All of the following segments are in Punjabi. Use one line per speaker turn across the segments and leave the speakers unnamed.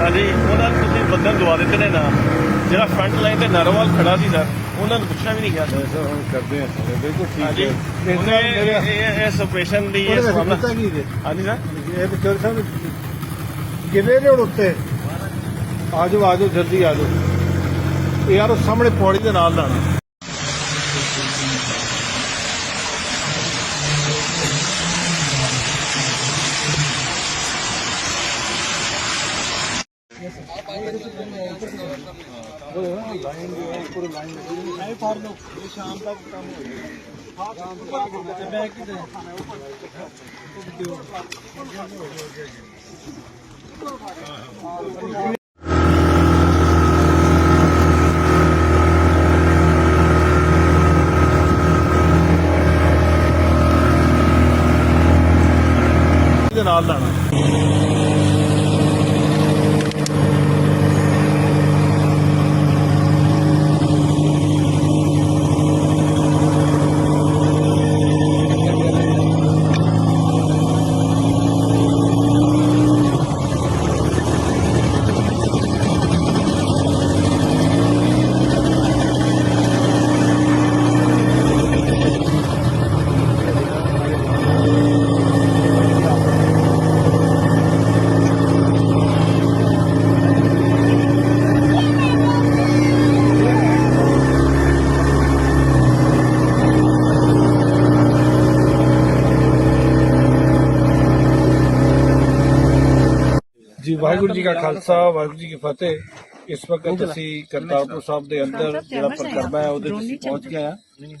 ਹਾਂਜੀ ਉਹਨਾਂ ਨੂੰ ਤੁਸੀਂ ਬੰਦਨ ਦਵਾ ਦਿੱਤੇ ਨੇ ਨਾ। ਜਿਹੜਾ ਫਰੰਟ ਲਾਈਨ ਤੇ ਨਰਵਾਲ ਖੜਾ ਸੀ ਸਰ ਉਹਨਾਂ ਨੂੰ ਪੁੱਛਿਆ ਵੀ ਨਹੀਂ ਗਿਆ। ਸਰ
ਐਸਾ ਹੁਣ ਕਰਦੇ ਆ। ਸਾਰੇ ਬਿਲਕੁਲ ਠੀਕ
ਹਾਂਜੀ।
ਹੈ।
ਉਹਨੇ ਇਹ- ਇਹ ਇਸ ਆਪਰੇਸ਼ਨ ਦੀ ਇਸ
ਕੀ ਜੇ
ਹਾਂਜੀ ਸਰ।
ਇਹ ਤੇ ਚੋਰ ਸਾਹਿਬ ਕਿਵੇਂ ਨੇ ਹੁਣ ਉੱਤੇ? ਆ ਜਾਓ ਆ ਜਾਓ ਜਲਦੀ ਆ ਜਾਓ ਇਹ ਯਾਰ ਉਹ ਸਾਹਮਣੇ ਪੌੜੀ ਦੇ ਨਾਲ ਲਾਣਾ ਸ਼ਾਮ ਤੱਕ ਕੰਮ ਹੋ ਜਾਏਗਾ ਮੈਂ ਕਿਤੇ ਦੇ ਨਾਲ ਲਾਣਾ ਜੀ ਵਾਹਿਗੁਰੂ ਜੀ ਕਾ ਖਾਲਸਾ ਵਾਹਿਗੁਰੂ ਜੀ ਕੀ ਫਤਿਹ। ਇਸ ਵਕਤ ਅਸੀਂ ਕਰਤਾਰਪੁਰ ਸਾਹਿਬ ਦੇ ਅੰਦਰ ਜਿਹੜਾ ਪਰਕਰਮਾ ਹੈ ਉਹਦੇ ਤੁਸੀਂ ਪਹੁੰਚ ਗਏ ਆ।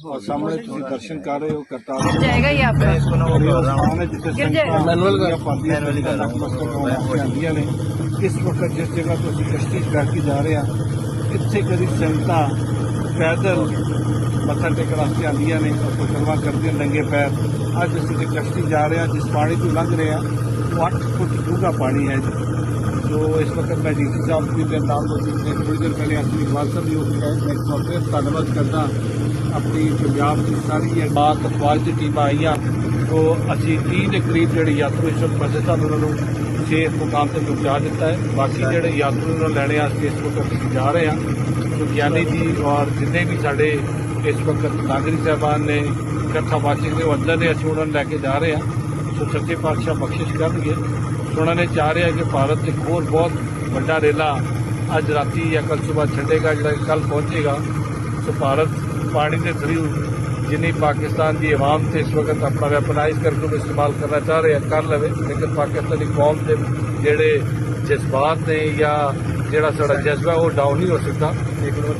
ਔਰ ਸਾਹਮਣੇ ਤੁਸੀਂ ਦਰਸ਼ਨ ਕਰ ਰਹੇ ਹੋ ਕਰਤਾਰਪੁਰ
ਜਾਏਗਾ ਹੀ ਆਪਣਾ
ਇਸ ਨੂੰ ਪ੍ਰੋਗਰਾਮ ਹੈ। ਜਿੱਥੇ
ਮੈਨੂਅਲ ਦਾ
ਮੈਨੂਅਲ ਦਾ ਨਮਸਕਾਰ ਜਾਂਦੀਆਂ ਨੇ। ਇਸ ਵਕਤ ਜਿਸ ਜਗ੍ਹਾ ਤੋਂ ਅਸੀਂ ਕਸ਼ਤੀ ਕਰਕੇ ਜਾ ਰਹੇ ਆ ਇੱਥੇ ਕਦੀ ਸੰਤਾ ਪੈਦਲ ਮੱਥਾ ਟੇਕਣ ਰਸਤੇ ਆਉਂਦੀਆਂ ਨੇ ਔਰ ਪਰਕਰਮਾ ਕਰਦੀਆਂ ਨੰਗੇ ਪੈਰ। ਅੱਜ ਅਸੀਂ ਕਸ਼ਤੀ ਜਾ ਰਹੇ ਆ ਜਿਸ ਪਾਣੀ ਤੋਂ ਲੰਘ ਰਹੇ ਆ 8 ਫੁੱਟ ਡੂੰਘਾ ਪਾਣੀ ਹੈ ਜੀ। ਜੋ ਇਸ ਵਕਤ ਮੈਂ ਡੀਸੀ ਸਾਹਿਬ ਜੀ ਦੇ ਨਾਲ ਮੌਜੂਦ ਨੇ ਥੋੜੀ ਦੇਰ ਪਹਿਲੇ ਅਸਲੀ ਖਾਲਸਾ ਵੀ ਹੋ ਗਿਆ ਮੈਂ ਇੱਕ ਵਾਰ ਧੰਨਵਾਦ ਕਰਦਾ, ਆਪਣੀ ਪੰਜਾਬ ਦੀ ਸਾਰੀ ਇਹ ਬਾਤ ਅਖਬਾਰ ਦੀ ਟੀਮ ਆਈਆਂ ਤੋਂ ਅਸੀਂ 30 ਦੇ ਕਰੀਬ ਜਿਹੜੇ ਯਾਤਰੂ ਇਸ ਵਕਤ ਫਸੇ ਸਨ ਉਹਨਾਂ ਨੂੰ ਸੇਫ ਮੁਕਾਮ ਤੇ ਪਹੁੰਚਾ ਦਿੱਤਾ ਹੈ। ਬਾਕੀ ਜਿਹੜੇ ਯਾਤਰੂ ਨੂੰ ਲੈਣੇ ਵਾਸਤੇ ਇਸ ਵਕਤ ਅਸੀਂ ਜਾ ਰਹੇ ਹਾਂ। ਵਿਗਿਆਨੀ ਜੀ ਔਰ ਜਿੰਨੇ ਵੀ ਸਾਡੇ ਇਸ ਵਕਤ ਨਾਗਰਿਕ ਸਾਹਿਬਾਨ ਨੇ, ਇਕੱਠਾ ਵਾਚਿਕ ਦੇ ਉਹ ਅੰਦਰ ਨੇ, ਅਸੀਂ ਉਹਨਾਂ ਨੂੰ ਲੈ ਕੇ ਜਾ ਰਹੇ ਹਾਂ। ਸੋ ਸੱਚੇ ਪਾਤਸ਼ਾਹ ਬਖਸ਼ਿਸ਼ ਕਰਨਗੇ। ਉਹਨਾਂ ਨੇ ਚਾਹ ਰਿਹਾ ਕਿ ਭਾਰਤ ਇੱਕ ਹੋਰ ਬਹੁਤ ਵੱਡਾ ਰੇਲਾ ਅੱਜ ਰਾਤੀ ਜਾਂ ਕੱਲ ਸਵੇਰ ਛੱਡੇਗਾ, ਜਿਹੜਾ ਕੱਲ ਪਹੁੰਚੇਗਾ। ਸੋ ਭਾਰਤ ਪਾਣੀ ਦੇ ਥਰੂ ਜਿੰਨੀ ਪਾਕਿਸਤਾਨ ਦੀ ਆਵਾਮ ਤੇ ਇਸ ਵਕਤ ਆਪਣਾ ਵੈਪਨਾਈਜ਼ ਕਰਕੇ ਉਹਨੂੰ ਇਸਤੇਮਾਲ ਕਰਨਾ ਚਾਹ ਰਿਹਾ, ਕਰ ਲਵੇ। ਲੇਕਿਨ ਪਾਕਿਸਤਾਨੀ ਕੌਮ ਦੇ ਜਿਹੜੇ ਜਜ਼ਬਾਤ ਨੇ ਜਾਂ ਜਿਹੜਾ ਸਾਡਾ ਜਜ਼ਬਾ, ਉਹ ਡਾਊਨ ਨਹੀਂ ਹੋ ਸਕਦਾ।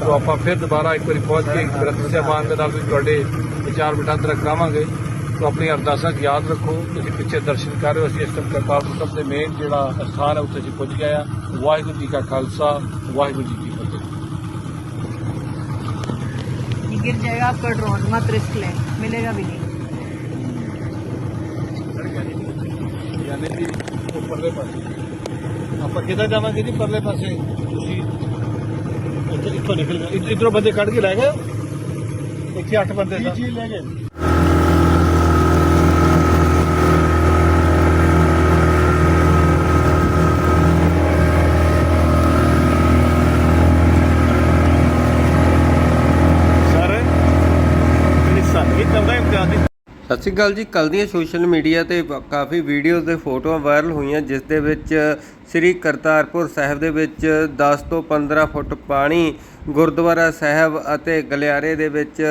ਸੋ ਆਪਾਂ ਫਿਰ ਦੁਬਾਰਾ ਇੱਕ ਵਾਰੀ ਪਹੁੰਚ ਕੇ ਗ੍ਰੰਥ ਸਾਹਿਬਾਨ ਦੇ ਨਾਲ ਵੀ ਤੁਹਾਡੇ ਵਿਚਾਰ ਵਟਾਂਦਰਾ ਕਰਾਵਾਂਗੇ। ਸੋ ਆਪਣੀ ਅਰਦਾਸਾਂ 'ਚ ਯਾਦ ਰੱਖੋ ਤੁਸੀਂ ਪਿੱਛੇ ਦਰਸ਼ਨ ਕਰ ਰਹੇ ਹੋ ਅਸੀਂ ਇਸ ਟਾਈਮ ਕਰਤਾਰਪੁਰ ਸਾਹਿਬ ਦੇ ਮੇਨ ਜਿਹੜਾ ਸਥਾਨ ਹੈ ਉੱਥੇ ਅਸੀਂ ਪਹੁੰਚ ਗਏ ਆ ਵਾਹਿਗੁਰੂ ਜੀ ਕਾ ਖਾਲਸਾ ਵਾਹਿਗੁਰੂ ਜੀ ਕੀ ਫਤਿਹ
ये गिर जाएगा आपका ड्रोन मत रिस्क लें मिलेगा भी नहीं
ਯਾਨੀ ਕਿ ਉਹ ਪਰਲੇ ਪਾਸੇ ਆਪਾਂ ਕਿੱਧਰ ਜਾਵਾਂਗੇ ਜੀ ਪਰਲੇ ਪਾਸੇ ਤੁਸੀਂ ਇੱਥੇ ਇੱਥੋਂ ਨਿਕਲ ਗਏ ਇੱਧ- ਇੱਧਰੋਂ ਬੰਦੇ ਕੱਢ ਕੇ ਲੈ ਗਏ ਇੱਥੇ 8 ਬੰਦੇ ਸਨ ਜੀ ਲੈ ਗਏ
ਹੀ ਦੀ
ਸਤਿ ਸ਼੍ਰੀ ਅਕਾਲ ਜੀ। ਕੱਲ੍ਹ ਦੀਆਂ ਸੋਸ਼ਲ ਮੀਡੀਆ ਤੇ ਕਾਫੀ ਵੀਡੀਓਜ਼ ਤੇ ਫੋਟੋਆਂ ਵਾਇਰਲ ਹੋਈਆਂ, ਜਿਸ ਦੇ ਵਿੱਚ ਸ੍ਰੀ ਕਰਤਾਰਪੁਰ ਸਾਹਿਬ ਦੇ ਵਿੱਚ 10 ਤੋਂ 15 ਫੁੱਟ ਪਾਣੀ, ਗੁਰਦੁਆਰਾ ਸਾਹਿਬ ਅਤੇ ਗਲਿਆਰੇ ਦੇ ਵਿੱਚ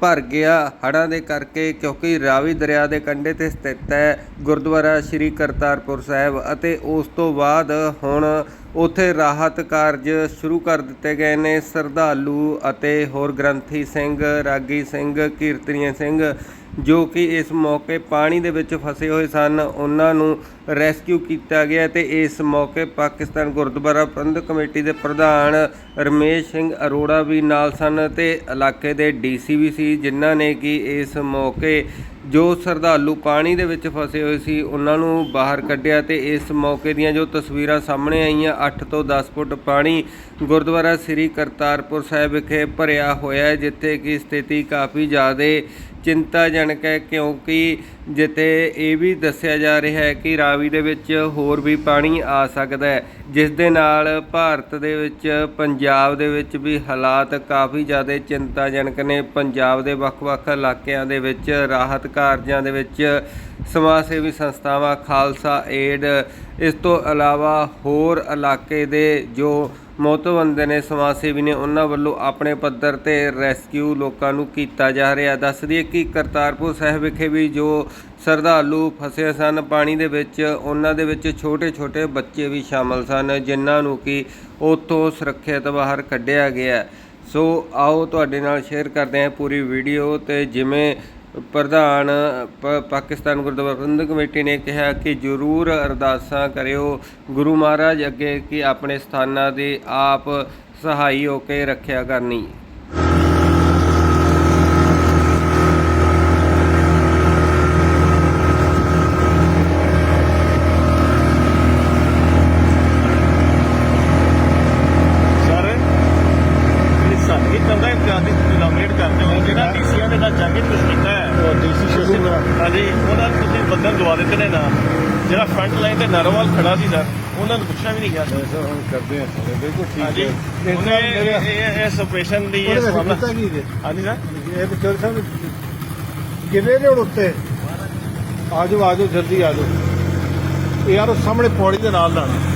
ਭਰ ਗਿਆ। ਹੜ੍ਹਾਂ ਦੇ ਕਰਕੇ ਕਿਉਂਕਿ ਰਾਵੀ ਦਰਿਆ ਦੇ ਕੰਢੇ ਤੇ ਸਥਿਤ ਹੈ ਗੁਰਦੁਆਰਾ ਸ੍ਰੀ ਕਰਤਾਰਪੁਰ ਸਾਹਿਬ ਅਤੇ ਉਸ ਤੋਂ ਬਾਅਦ ਹੁਣ ਉੱਥੇ ਰਾਹਤ ਕਾਰਜ ਸ਼ੁਰੂ ਕਰ ਦਿੱਤੇ ਗਏ ਨੇ। ਸ਼ਰਧਾਲੂ ਅਤੇ ਹੋਰ ਗ੍ਰੰਥੀ ਸਿੰਘ, ਰਾਗੀ ਸਿੰਘ, ਕੀਰਤਨੀਏ ਸਿੰਘ ਜੋ ਕਿ ਇਸ ਮੌਕੇ ਪਾਣੀ ਦੇ ਵਿੱਚ ਫਸੇ ਹੋਏ ਸਨ। ਉਹਨਾਂ ਨੂੰ ਰੈਸਕਿਊ ਕੀਤਾ ਗਿਆ ਤੇ ਇਸ ਮੌਕੇ ਪਾਕਿਸਤਾਨ ਗੁਰਦੁਆਰਾ ਪ੍ਰਬੰਧਕ ਕਮੇਟੀ ਦੇ ਪ੍ਰਧਾਨ ਰਮੇਸ਼ ਸਿੰਘ ਅਰੋੜਾ ਵੀ ਨਾਲ ਸਨ ਤੇ ਇਲਾਕੇ ਦੇ ਡੀਸੀ ਵੀ ਸੀ, ਜਿਨ੍ਹਾਂ ਨੇ ਕਿ ਇਸ ਮੌਕੇ ਜੋ ਸ਼ਰਧਾਲੂ ਪਾਣੀ ਦੇ ਵਿੱਚ ਫਸੇ ਹੋਏ ਸੀ, ਉਹਨਾਂ ਨੂੰ ਬਾਹਰ ਕੱਢਿਆ ਤੇ ਇਸ ਮੌਕੇ ਦੀਆਂ ਜੋ ਤਸਵੀਰਾਂ ਸਾਹਮਣੇ ਆਈਆਂ 8 ਤੋਂ 10 ਫੁੱਟ ਪਾਣੀ ਗੁਰਦੁਆਰਾ ਸ੍ਰੀ ਕਰਤਾਰਪੁਰ ਸਾਹਿਬ ਵਿਖੇ ਭਰਿਆ ਹੋਇਆ ਹੈ, ਜਿੱਥੇ ਕਿ ਸਥਿਤੀ ਕਾਫੀ ਜ਼ਿਆਦਾ ਚਿੰਤਾਜਨਕ ਹੈ ਕਿਉਂਕਿ ਜਿੱਥੇ ਇਹ ਵੀ ਦੱਸਿਆ ਜਾ ਰਿਹਾ ਹੈ ਕਿ ਰਾਵੀ ਦੇ ਵਿੱਚ ਹੋਰ ਵੀ ਪਾਣੀ ਆ ਸਕਦਾ ਹੈ, ਜਿਸ ਦੇ ਨਾਲ ਭਾਰਤ ਦੇ ਵਿੱਚ, ਪੰਜਾਬ ਦੇ ਵਿੱਚ ਵੀ ਹਾਲਾਤ ਕਾਫੀ ਜ਼ਿਆਦਾ ਚਿੰਤਾਜਨਕ ਨੇ। ਪੰਜਾਬ ਦੇ ਵੱਖ-ਵੱਖ ਇਲਾਕਿਆਂ ਦੇ ਵਿੱਚ ਰਾਹਤ ਕਾਰਜਾਂ ਦੇ ਵਿੱਚ ਸਮਾਜ ਸੇਵੀ ਸੰਸਥਾਵਾਂ, ਖਾਲਸਾ, ਏਡ, ਇਸ ਤੋਂ ਇਲਾਵਾ ਹੋਰ ਇਲਾਕੇ ਦੇ ਜੋ ਮੋਤਵੰਦੇ ਨੇ ਸਮਾਜ ਸੇਵੀ ਨੇ ਉਹਨਾਂ ਵੱਲੋਂ ਆਪਣੇ ਪੱਧਰ ਤੇ ਰੈਸਕਿਊ ਲੋਕਾਂ ਨੂੰ ਕੀਤਾ ਜਾ ਰਿਹਾ। ਦੱਸ ਦਈਏ ਕਿ ਕਰਤਾਰਪੁਰ ਸਾਹਿਬ ਵਿਖੇ ਵੀ ਜੋ ਸ਼ਰਧਾਲੂ ਫਸੇ ਸਨ, ਪਾਣੀ ਦੇ ਵਿੱਚ, ਉਹਨਾਂ ਦੇ ਵਿੱਚ ਛੋਟੇ-ਛੋਟੇ ਬੱਚੇ ਵੀ ਸ਼ਾਮਲ ਸਨ, ਜਿਨ੍ਹਾਂ ਨੂੰ ਕਿ ਉੱਥੋਂ ਸੁਰੱਖਿਅਤ ਬਾਹਰ ਕੱਢਿਆ ਗਿਆ। ਸੋ ਆਓ ਤੁਹਾਡੇ ਨਾਲ ਸ਼ੇਅਰ ਕਰਦੇ ਹਾਂ ਪੂਰੀ ਵੀਡੀਓ ਤੇ ਜਿਵੇਂ ਪ੍ਰਧਾਨ ਪ- ਪਾਕਿਸਤਾਨ ਗੁਰਦੁਆਰਾ ਪ੍ਰਬੰਧਕ ਕਮੇਟੀ ਨੇ ਕਿਹਾ ਕਿ ਜ਼ਰੂਰ ਅਰਦਾਸਾਂ ਕਰਿਓ। ਗੁਰੂ ਮਹਾਰਾਜ ਅੱਗੇ ਕਿ ਆਪਣੇ ਸਥਾਨਾਂ ਦੀ ਆਪ ਸਹਾਈ ਹੋ ਕੇ ਰੱਖਿਆ ਕਰਨੀ
ਸਰ ਇਹ ਸਾਡੀ ਕੰਦਾ ਇਮਤਿਆਜ਼ ਦੀ ਡਿਨੋਮੀਨੇਟ ਕਰਦੇ ਹੋ ਜਿਹੜਾ ਡੀਸੀਆਂ ਦੇ ਨਾਲ ਜਾ ਕੇ ਕੁਝ ਕੀਤਾ ਹੈ ਉਹ ਡੀਸੀ ਸ਼ੁਰੂ ਹਾਂਜੀ ਉਹਨਾਂ ਨੂੰ ਤੁਸੀਂ ਬੰਦਨ ਦਵਾ ਦਿੱਤੇ ਨੇ ਨਾ। ਜਿਹੜਾ ਫਰੰਟ ਲਾਈਨ ਤੇ ਨਰਵਾਲ ਖੜਾ ਸੀ ਸਰ ਉਹਨਾਂ ਨੂੰ ਪੁੱਛਿਆ ਵੀ ਨਹੀਂ ਗਿਆ।
ਸਰ ਹੁਣ ਕਰਦੇ ਆ ਸਾਰੇ ਬਿਲਕੁਲ ਠੀਕ ਹੈ।
ਉਹਨੇ ਇਹ- ਇਹ ਇਸ ਆਪਰੇਸ਼ਨ ਦੀ ਮਾਮਲਾ
ਕੀਤਾ ਕੀ ਜੇ
ਹਾਂਜੀ ਸਰ।
ਇਹ ਵਿਚਾਰ ਸਾਹਿਬ ਗਿਰੇ ਨੇ ਹੁਣ ਉੱਤੇ? ਆਜੋ ਆਜੋ ਜਲਦੀ ਆਜੋ। ਇਹ ਯਾਰ ਉਹ ਸਾਹਮਣੇ ਪੌੜੀ ਦੇ ਨਾਲ ਲਾਣਾ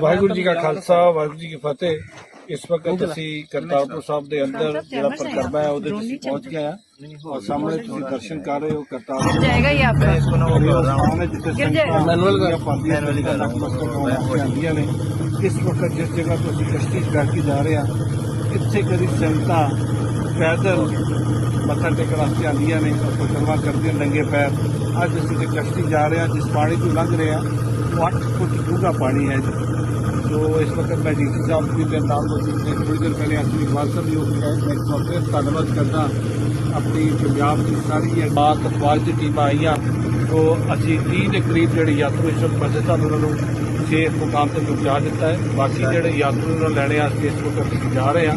ਵਾਹਿਗੁਰੂ ਜੀ ਕਾ ਖਾਲਸਾ ਵਾਹਿਗੁਰੂ ਜੀ ਕੀ ਫਤਿਹ। ਇਸ ਵਕਤ ਅਸੀਂ ਕਰਤਾਰਪੁਰ ਸਾਹਿਬ ਦੇ ਅੰਦਰ ਜਿਹੜਾ ਪ੍ਰਕਰਮਾ ਹੈ ਉਹਦੇ ਵਿੱਚ ਪਹੁੰਚ ਗਏ ਆ ਔਰ ਸਾਹਮਣੇ ਤੁਸੀਂ ਦਰਸ਼ਨ ਕਰ ਰਹੇ ਹੋ ਕਰਤਾਰਪੁਰ
ਜਾਏਗਾ
ਹੀ ਆਪਕਾ ਇਸ ਨੇ ਇਸ ਵਕਤ ਜਿਸ ਜਗ੍ਹਾ ਤੋਂ ਅਸੀਂ ਕਸ਼ਤੀ ਤਸ਼ਕੀਸ਼ ਕਰਕੇ ਜਾ ਰਹੇ ਆ ਇੱਥੇ ਕਦੀ ਸੰਗਤਾਂ ਪੈਦਲ ਮੱਥਾ ਟੇਕਣ ਵਾਸਤੇ ਆਉਂਦੀਆਂ ਨੇ ਔਰ ਪ੍ਰਕਰਮਾ ਕਰਦੀਆਂ ਨੰਗੇ ਪੈਰ। ਅੱਜ ਅਸੀਂ ਕਸ਼ਤੀ ਜਾ ਰਹੇ ਆ ਜਿਸ ਪਾਣੀ ਤੋਂ ਲੰਘ ਰਹੇ ਆ 8 ਫੁੱਟ ਡੂੰਘਾ ਪਾਣੀ ਹੈ ਮੈਂ ਡੀਸੀ ਸਾਹਿਬ ਜੀ ਦੇ ਨਾਲ ਮੌਜੂਦ ਨੇ ਥੋੜੀ ਦੇਰ ਪਹਿਲੇ ਅਸੀਂ ਇਕਬਾਲ ਸਾਹਿਬ ਜੀ ਉੱਠ ਗਏ ਮੈਂ ਇੱਕ ਵਾਰ ਫਿਰ ਧੰਨਵਾਦ ਕਰਦਾ ਆਪਣੀ ਪੰਜਾਬ ਦੀ ਸਾਰੀ ਬਾਤ ਫੌਜ ਦੀ ਟੀਮਾਂ ਆਈਆਂ ਤੋਂ ਅਸੀਂ 30 ਦੇ ਕਰੀਬ ਜਿਹੜੇ ਯਾਤਰੂ ਇਸ ਵਕਤ ਸਨ ਉਹਨਾਂ ਨੂੰ ਸੇਫ ਮੁਕਾਮ ਤੇ ਪਹੁੰਚਾ ਦਿੱਤਾ ਹੈ। ਬਾਕੀ ਜਿਹੜੇ ਯਾਤਰੂ ਨੂੰ ਲੈਣੇ ਵਾਸਤੇ ਇਸ ਵਕਤ ਅਸੀਂ ਜਾ ਰਹੇ ਹਾਂ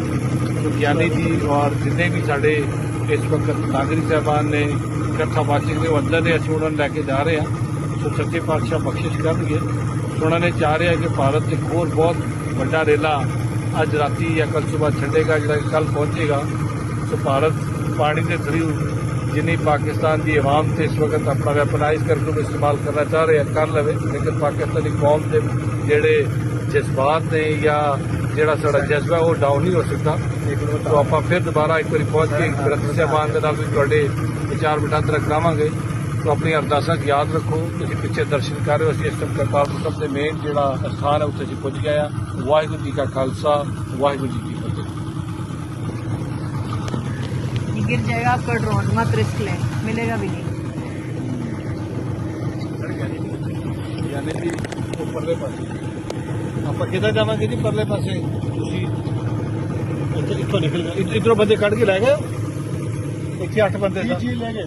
ਸੋ ਗਿਆਨੀ ਜੀ ਔਰ ਜਿੰਨੇ ਵੀ ਸਾਡੇ ਇਸ ਵਕਤ ਨਾਗਰਿਕ ਸਾਹਿਬਾਨ ਨੇ ਇਕੱਠਾ ਵਾਚਿੰਗ ਦੇ ਅੰਦਰ ਨੇ ਅਸੀਂ ਉਹਨਾਂ ਨੂੰ ਲੈ ਕੇ ਜਾ ਰਹੇ ਹਾਂ ਸੋ ਸੱਚੇ ਪਾਤਸ਼ਾਹ ਬਖਸ਼ਿਸ਼ ਕਰਨਗੇ। ਉਹਨਾਂ ਨੇ ਚਾਹ ਰਿਹਾ ਕਿ ਭਾਰਤ ਇੱਕ ਹੋਰ ਬਹੁਤ ਵੱਡਾ ਰੇਲਾ ਅੱਜ ਰਾਤੀ ਜਾਂ ਕੱਲ ਸਵੇਰ ਛੱਡੇਗਾ, ਜਿਹੜਾ ਕੱਲ ਪਹੁੰਚੇਗਾ। ਸੋ ਭਾਰਤ ਪਾਣੀ ਦੇ ਥਰੂ ਜਿੰਨੀ ਪਾਕਿਸਤਾਨ ਦੀ ਆਵਾਮ ਤੇ ਇਸ ਵਕਤ ਆਪਣਾ ਵੈਪਨਾਈਜ਼ ਕਰਨ ਨੂੰ ਇਸਤੇਮਾਲ ਕਰਨਾ ਚਾਹ ਰਿਹਾ, ਕਰ ਲਵੇ। ਲੇਕਿਨ ਪਾਕਿਸਤਾਨੀ ਕੌਮ ਦੇ ਜਿਹੜੇ ਜਜ਼ਬਾਤ ਨੇ ਜਾਂ ਜਿਹੜਾ ਸਾਡਾ ਜਜ਼ਬਾ, ਉਹ ਡਾਊਨ ਨਹੀਂ ਹੋ ਸਕਦਾ। ਸੋ ਆਪਾਂ ਫਿਰ ਦੁਬਾਰਾ ਇੱਕ ਵਾਰੀ ਪਹੁੰਚ ਕੇ ਗ੍ਰੰਥ ਸਾਹਿਬਾਨ ਦੇ ਨਾਲ ਵੀ ਤੁਹਾਡੇ ਵਿਚਾਰ ਵਟਾਂਦਰਾ ਕਰਾਵਾਂਗੇ। ਸੋ ਆਪਣੀ ਅਰਦਾਸਾਂ 'ਚ ਯਾਦ ਰੱਖੋ ਤੁਸੀਂ ਪਿੱਛੇ ਦਰਸ਼ਨ ਕਰ ਰਹੇ ਹੋ ਅਸੀਂ ਇਸ ਟਾਈਮ ਕਰਤਾਰਪੁਰ ਸਾਹਿਬ ਦੇ ਮੇਨ ਜਿਹੜਾ ਸਥਾਨ ਹੈ ਉੱਥੇ ਅਸੀਂ ਪਹੁੰਚ ਗਏ ਆ ਵਾਹਿਗੁਰੂ ਜੀ ਕਾ ਖਾਲਸਾ ਵਾਹਿਗੁਰੂ ਜੀ ਕੀ ਫਤਿਹ
ये गिर जाएगा आपका ड्रोन मत रिस्क लें मिलेगा भी नहीं
ਯਾਨੀ ਕਿ ਉਹ ਪਰਲੇ ਪਾਸੇ ਆਪਾਂ ਕਿੱਧਰ ਜਾਵਾਂਗੇ ਜੀ ਪਰਲੇ ਪਾਸੇ ਤੁਸੀਂ ਇੱਥੇ ਇੱਥੋਂ ਨਿਕਲ ਗਏ ਇਧਰੋਂ ਬੰਦੇ ਕੱਢ ਕੇ ਲੈ ਗਏ ਇੱਥੇ 8 ਬੰਦੇ ਸਨ ਜੀ ਲੈ ਗਏ